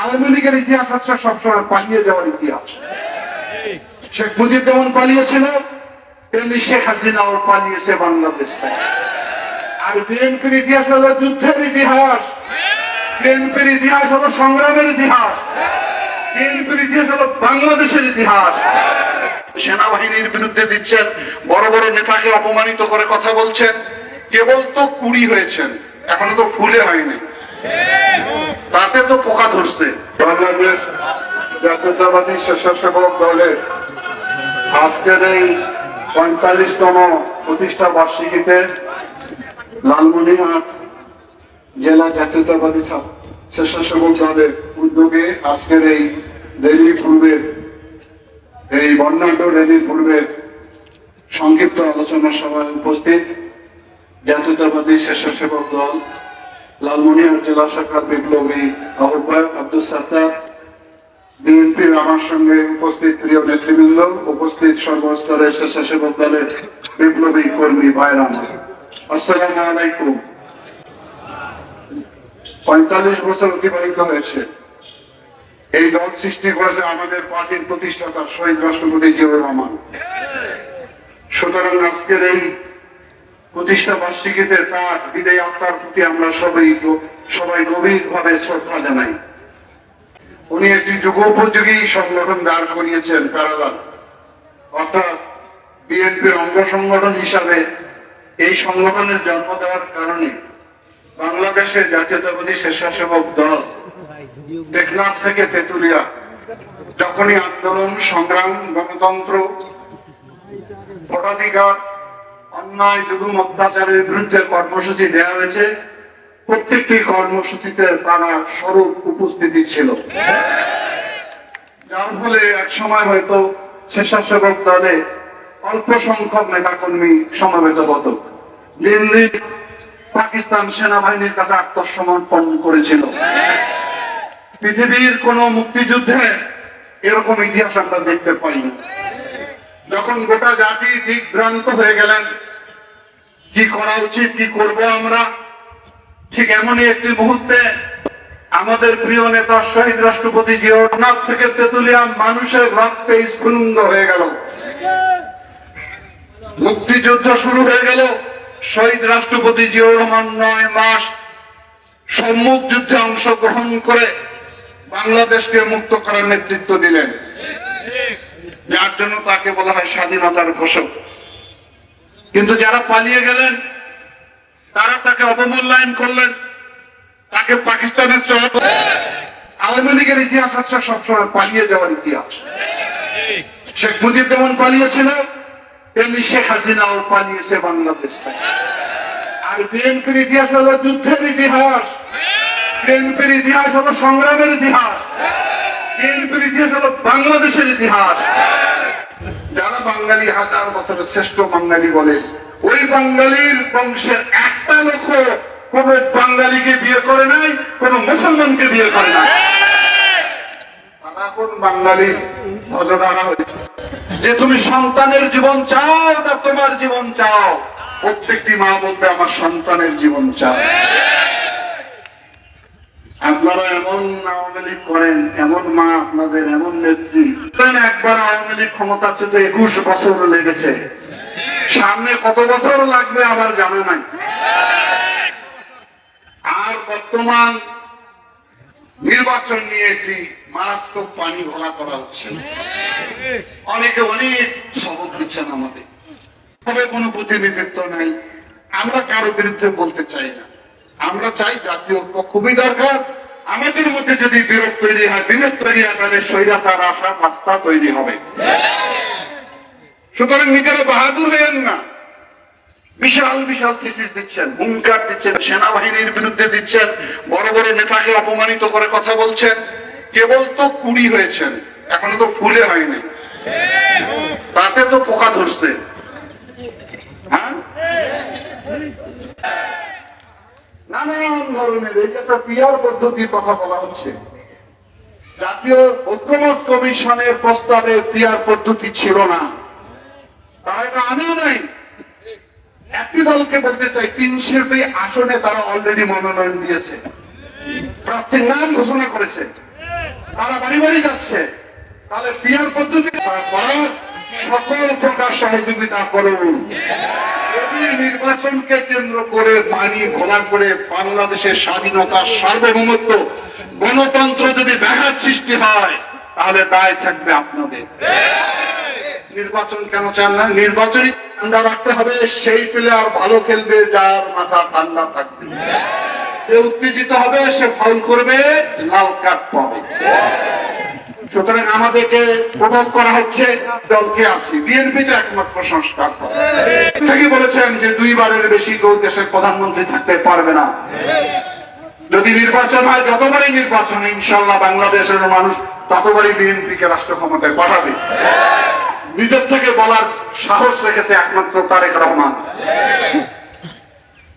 আওয়ামী লীগের ইতিহাস হচ্ছে সবসময় পালিয়ে যাওয়ার ইতিহাস। শেখ মুজিব যেমন পালিয়েছিল, তেমনি শেখ হাসিনাও পালিয়েছে বাংলাদেশ। আর বিএনপির ইতিহাস হলো যুদ্ধের ইতিহাস। বিএনপির ইতিহাস হলো সংগ্রামের ইতিহাস। বিএনপির ইতিহাস হলো বাংলাদেশের ইতিহাস। সেনাবাহিনীর বিরুদ্ধে দিচ্ছেন, বড় বড় নেতাকে অপমানিত করে কথা বলছেন। কেবল তো কুড়ি হয়েছেন, এখনও তো ফুলে হয়নি। তাতে তো পোকা ধরছে। বাংলাদেশ জাতীয়তাবাদী স্বেচ্ছাসেবক দলের আজকের এই পঁয়তাল্লিশতম প্রতিষ্ঠা বার্ষিকীতে লালমনিরহাট জেলা জাতীয়তাবাদী স্বেচ্ছাসেবক দলের উদ্যোগে আজকের এই রেলি পূর্বের, এই বর্ণাঢ্য রেলি পূর্বের সংক্ষিপ্ত আলোচনা সভায় উপস্থিত জাতীয়তাবাদী স্বেচ্ছাসেবক দল লালমনিরহাট জেলা শাখার বিপ্লবী আহ্বায়ক আব্দুল সাত্তার, বিএনপির আমার সঙ্গে উপস্থিত প্রিয় নেতৃবৃন্দ, উপস্থিত সর্বস্তরের স্বেচ্ছাসেবক দলের বিপ্লবী কর্মী ভাইরা আসসালামু আলাইকুম। পঁয়তাল্লিশ বছর অতিবাহিত হয়েছে। এই দল সৃষ্টি করেছে আমাদের পার্টির প্রতিষ্ঠাতা শহীদ রাষ্ট্রপতি জিয়াউর রহমান। সুতরাং আজকের এই প্রতিষ্ঠা বার্ষিকীতে তার বিদায় আত্মার প্রতি আমরা সবাই সবাই গভীর ভাবে শ্রদ্ধা জানাই। উনি একটি যুগোপযোগী সংগঠন দাঁড় করিয়েছেন প্যারালাল অর্থাৎ বিএনপির অঙ্গ সংগঠন হিসাবে এই সংগঠনের জন্ম দেওয়ার কারণে বাংলাদেশের জাতীয়তাবাদী স্বেচ্ছাসেবক দল টেকনাফ থেকে তেতুলিয়া যখনই আন্দোলন, সংগ্রাম, গণতন্ত্র, ভোটাধিকার অন্যায় জুলুম অত্যাচারের বিরুদ্ধে কর্মসূচি দেওয়া হয়েছে, প্রত্যেকটি কর্মসূচিতে তারা স্বরূপ উপস্থিতি ছিল। যার ফলে এক সময় হয়তো স্বেচ্ছাসেবক দলে অল্প সংখ্যক নেতাকর্মী সমাবেত হতো। দিন দিন পাকিস্তান সেনাবাহিনীর কাছে আত্মসমর্পণ করেছিল। পৃথিবীর কোন মুক্তিযুদ্ধে এরকম ইতিহাস আমরা দেখতে পাইনি। যখন গোটা জাতি দিকভ্রান্ত হয়ে গেলেন কি করা উচিত, কি করব আমরা? ঠিক এমনই একটি মুহূর্তে আমাদের প্রিয় নেতা শহীদ রাষ্ট্রপতি জিয়াউর থেকে তেতুলিয়া মানুষের রক্তে স্ফুলিঙ্গ হয়ে গেল। মুক্তিযুদ্ধ শুরু হয়ে গেল। শহীদ রাষ্ট্রপতি জিয়াউর রহমান নয় মাস সম্মুখ যুদ্ধে অংশগ্রহণ করে বাংলাদেশকে মুক্ত করার নেতৃত্ব দিলেন। যার জন্য তাকে বলা হয় স্বাধীনতার ঘোষক। কিন্তু যারা পালিয়ে গেলেন, তারা তাকে অবমূল্যায়ন করলেন। তাকে পাকিস্তানের চল আওয়ামী লীগের ইতিহাস হচ্ছে সবসময় পালিয়ে যাওয়ার ইতিহাস। শেখ মুজিব যেমন পালিয়েছিল, তেমনি শেখ হাসিনাও পালিয়েছে বাংলাদেশ। আর বিএনপির ইতিহাস হলো যুদ্ধের ইতিহাস। বিএনপির ইতিহাস হলো সংগ্রামের ইতিহাস। বিএনপির ইতিহাস হলো বাংলাদেশের ইতিহাস। যারা বাঙালি হাজার বছরের শ্রেষ্ঠ বাঙালি বলে, ওই বাঙালির বংশের একটা লোক কোন বাঙালিকে বিয়ে করে নাই, কোন মুসলমানকে বিয়ে করে নাই। বাঙালির ভজদারা হয়েছে। যে তুমি সন্তানের জীবন চাও না তোমার জীবন চাও, প্রত্যেকটি মা বলবে, আমার সন্তানের জীবন চাও। আপনারা এমন আওয়ামী লীগ করেন, এমন মা আপনাদের, এমন নেত্রী। একবার আওয়ামী লীগ ক্ষমতাচ্যুত একুশ বছর লেগেছে। সামনে কত বছর লাগবে আমার জানা নাই। আর বর্তমান নির্বাচন নিয়ে একটি মারাত্মক পানি ঘোলা করা হচ্ছে। অনেকে অনেক সবক দিচ্ছেন আমাদের। তবে কোনো প্রতিনিধিত্ব নাই। আমরা কারও বিরুদ্ধে বলতে চাই না। আমরা চাই জাতীয় ঐক্য খুবই দরকার। আমাদের মধ্যে যদি বিরোধ তৈরি হয়, বিরোধ তৈরি হয়, তাহলে স্বৈরাচার আসার রাস্তা তৈরি হবে। সুতরাং নিজেরা বাহাদুর হয়েন না। বিশাল বিশাল থিসিস দিচ্ছেন, হুঙ্কার দিচ্ছেন, সেনাবাহিনীর বিরুদ্ধে দিচ্ছেন, বড় বড় নেতাকে অপমানিত করে কথা বলছেন। কেবল তো কুড়ি হয়েছেন, এখনও তো ফুলে হয়নি। তাতে তো পোকা ধরছে। হ্যাঁ? নানান ধরনের, এই যে পিয়ার পদ্ধতির কথা বলা হচ্ছে। জাতীয় ঐক্যমত কমিশনের প্রস্তাবে পিয়ার পদ্ধতি ছিল না। তারা এটা আনেও নাই। একটি দলকে বলতে চাই তিনশোটি আসনে তারা অলরেডি মনোনয়ন দিয়েছে। প্রার্থীর নাম ঘোষণা করেছে। তারা বাড়ি বাড়ি যাচ্ছে। তাহলে পিয়ার পদ্ধতি করার সকল প্রকার সহযোগিতা করুন। নির্বাচনকে কেন্দ্র করে পানি ঘোলা করে বাংলাদেশের স্বাধীনতা সার্বভৌমত্ব, গণতন্ত্র যদি ব্যাঘাত সৃষ্টি হয়, তাহলে দায় থাকবে আপনাদের। নির্বাচন কেন চান না? নির্বাচনই ঠান্ডা রাখতে হবে, সেই প্লেয়ার ভালো খেলবে যার মাথা ঠান্ডা থাকবে। যে উত্তেজিত হবে, সে ফাউল করবে, লাল কার্ড পাবে। সুতরাং আমাদেরকে প্রভাব করা হচ্ছে, দলকে আছি। বিএনপি তো একমাত্র সংস্কার করে থেকে বলেছেন যে দুইবারের বেশি কেউ দেশের প্রধানমন্ত্রী থাকতে পারবে না। যদি নির্বাচন হয়, যতবারই নির্বাচন ইনশাল্লাহ বাংলাদেশের মানুষ ততবারই বিএনপি কে রাষ্ট্র ক্ষমতায় পাঠাবে। নিজের থেকে বলার সাহস রেখেছে একমাত্র তারেক রহমান।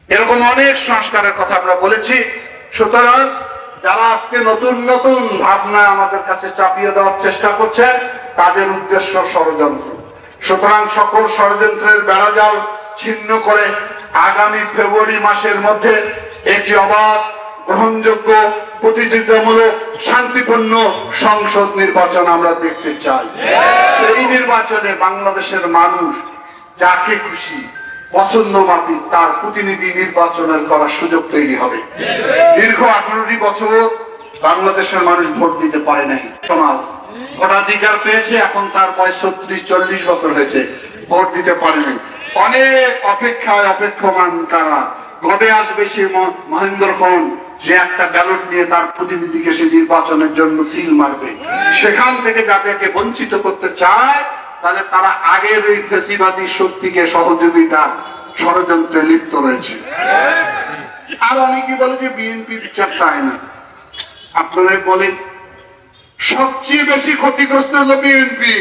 এরকম অনেক সংস্কারের কথা আমরা বলেছি। সুতরাং যারা আজকে নতুন নতুন ভাবনা আমাদের কাছে চাপিয়ে দেওয়ার চেষ্টা করছেন তাদের উদ্দেশ্য ষড়যন্ত্র। সুতরাং সকল ষড়যন্ত্রের বেড়াজাল ছিন্ন করে আগামী ফেব্রুয়ারি মাসের মধ্যে একটি অবাধ গ্রহণযোগ্য প্রতিযোগিতামূলক শান্তিপূর্ণ সংসদ নির্বাচন আমরা দেখতে চাই। সেই নির্বাচনে বাংলাদেশের মানুষ যাকে খুশি পছন্দ মাফিক তার প্রতিনিধি নির্বাচনের করার সুযোগ তৈরি হবে। দীর্ঘ আঠারোটি বছর বাংলাদেশের মানুষ ভোট দিতে পারে নাই। সমাজ ভোটাধিকার পেয়েছে, এখন তার বয়স ছত্রিশ, চল্লিশ বছর হয়েছে, ভোট দিতে পারেনি অনেক অপেক্ষায় অপেক্ষমান তারা। কবে আসবে সে মহেন্দ্র খন যে একটা ব্যালট নিয়ে তার প্রতিনিধিকে সে নির্বাচনের জন্য সিল মারবে। সেখান থেকে যাদেরকে বঞ্চিত করতে চায় তাহলে তারা আগের ওই ফেসিবাদী শক্তিকে সহযোগিতা ষড়যন্ত্রে লিপ্ত রয়েছে। আর অনেকে বলে যে বিএনপি বিচার চায় না। আপনারা বলেন, সবচেয়ে বেশি ক্ষতিগ্রস্ত হলো বিএনপি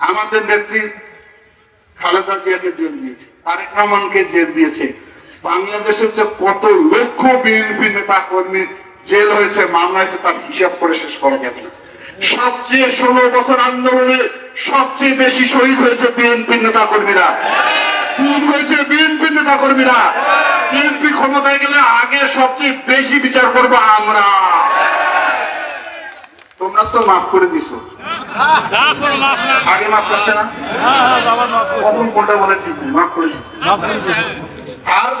আমাদের নেত্রী খালেদা জিয়াকে জেল দিয়েছে, তারেক রহমানকে জেল দিয়েছে। বাংলাদেশের যে কত লক্ষ বিএনপি নেতা কর্মী জেল হয়েছে, মামলা হয়েছে, তার হিসাব করে শেষ করা যাবে না। সবচেয়ে ষোলো বছর আন্দোলনে সবচেয়ে বেশি শহীদ হয়েছে বিএনপি নেতা কর্মীরা। খুন হয়েছে বিএনপি নেতা কর্মীরা। বিএনপি ক্ষমতায় গেলে আগে সবচেয়ে বেশি বিচার করব আমরা। তোমরা তো মাফ করে দিছো। আগে মাফ করছে না? কোনটা বলেছি? মাফ করে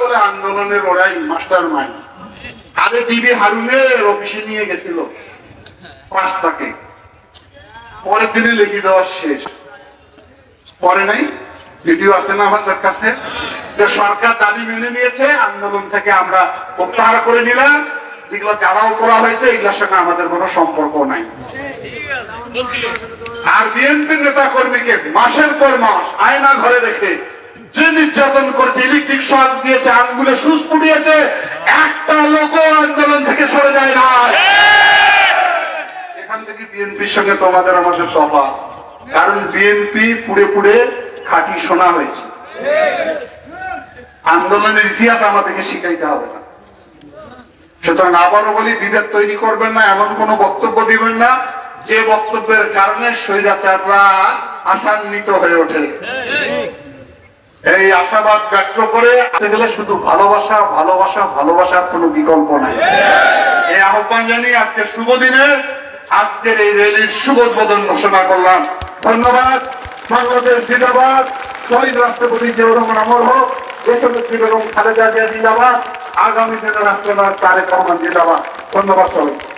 বলে আন্দোলনের ওরাই মাস্টার মাইন্ড। আরে ডিবি হারুনের অফিসে নিয়ে গেছিল। পাঁচটাকে। পরের দিনে লিখে দেওয়া শেষ। পরে নাই, ভিডিও আছে না আমাদের কাছে? যে সরকার দাবি মেনে নিয়েছে, আন্দোলন থেকে আমরা প্রত্যাহার করে নিলাম। যেগুলো যারাও করা হয়েছে, এগুলোর সঙ্গে আমাদের কোনো সম্পর্ক নাই। আর বিএনপি নেতা কর্মীকে মাসের পর মাস আয়না ঘরে রেখে যে নির্যাতন করেছে, ইলেকট্রিক শক দিয়েছে, আঙ্গুলে সুচ পুড়িয়েছে একটা লোক আন্দোলন থেকে সরে যায় না বিএনপির সঙ্গে তোমাদের আমাদের তফাৎ। কারণ বিএনপি পুড়ে পুড়ে খাঁটি শোনা হয়েছে। আন্দোলনের ইতিহাস আমাদেরকে শিখাইতে হবে না। সুতরাং আবারও বলি, বিভেদ তৈরি করবেন না, এমন কোন বক্তব্য দিবেন না, যে বক্তব্যের কারণে স্বৈরাচাররা আশান্বিত হয়ে ওঠে। এই আশাবাদ ব্যক্ত করে আসতে গেলে শুধু ভালোবাসা ভালোবাসা, ভালোবাসার কোনো বিকল্প নাই। এই আহ্বান জানিয়ে আজকে শুভ দিনে আজকের এই র্যালির শুভ উদ্বোধন ঘোষণা করলাম। ধন্যবাদ। বাংলাদেশ জিন্দাবাদ। শহীদ রাষ্ট্রপতি জিয়াউর রহমান হোক। দেশনেত্রী বেগম খালেদা জিয়া জিন্দাবাদ। আগামী দিনে রাষ্ট্রনাথ তারেক রহমান জিন্দাবাদ। ধন্যবাদ সবাই!